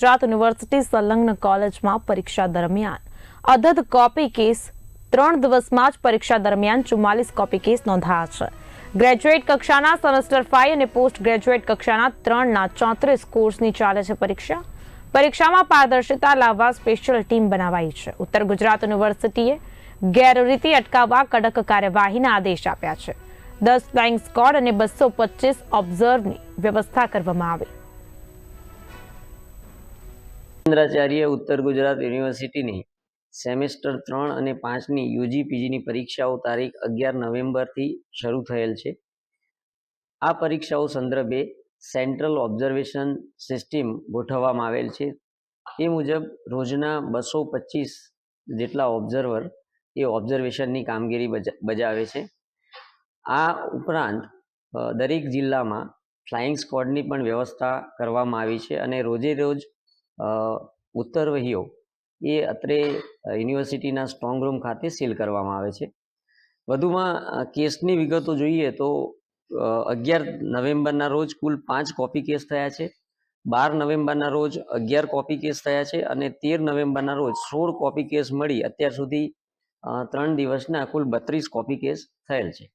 Gujarat university સંલગ્ન કોલેજમાં પરીક્ષા દરમિયાન. અધધ કોપી કેસ ત્રણ દિવસમાં જ પરીક્ષા દરમિયાન ચુમ્માલીસ કોપી કેસ નોંધાયા છે. ગ્રેજ્યુએટ કક્ષાના સેમેસ્ટર ફાઈવ અને પોસ્ટ ગ્રેજ્યુએટ કક્ષાના ત્રણના ચોત્રીસ કોર્સની ચાલે છે પરીક્ષા. પરીક્ષામાં પારદર્શિતા લાવવા સ્પેશિયલ ટીમ બનાવાઈ છે. ઉત્તર ગુજરાત યુનિવર્સિટીએ ગેરરીતિ અટકાવવા કડક કાર્યવાહીના આદેશ આપ્યા છે. દસ ફ્લાઇંગ સ્કોડ અને બસો પચીસ ઓબ્ઝર્વની વ્યવસ્થા કરવામાં આવી. ચંદ્રાચાર્ય ઉત્તર ગુજરાત યુનિવર્સિટીની સેમેસ્ટર ત્રણ અને પાંચની યુજી પીજીની પરીક્ષાઓ તારીખ અગિયાર નવેમ્બરથી શરૂ થયેલ છે. આ પરીક્ષાઓ સંદર્ભે સેન્ટ્રલ ઓબ્ઝર્વેશન સિસ્ટમ ગોઠવવામાં આવેલ છે. એ મુજબ રોજના બસો પચીસ જેટલા ઓબ્ઝર્વર એ ઓબ્ઝર્વેશનની કામગીરી બજા- બજાવે છે. આ ઉપરાંત દરેક જિલ્લામાં ફ્લાઇંગ સ્કોડની પણ વ્યવસ્થા કરવામાં આવી છે અને રોજે રોજ ઉત્તરવહીઓ એ અત્રે યુનિવર્સિટીના સ્ટ્રોંગ રૂમ ખાતે સીલ કરવામાં આવે છે. વધુમાં કેસની વિગતો જોઈએ તો અગિયાર નવેમ્બરના રોજ કુલ પાંચ કોપી કેસ થયા છે. બાર નવેમ્બરના રોજ અગિયાર કોપી કેસ થયા છે અને તેર નવેમ્બરના રોજ સોળ કોપી કેસ મળી. અત્યાર સુધી ત્રણ દિવસના કુલ બત્રીસ કોપી કેસ થયેલ છે.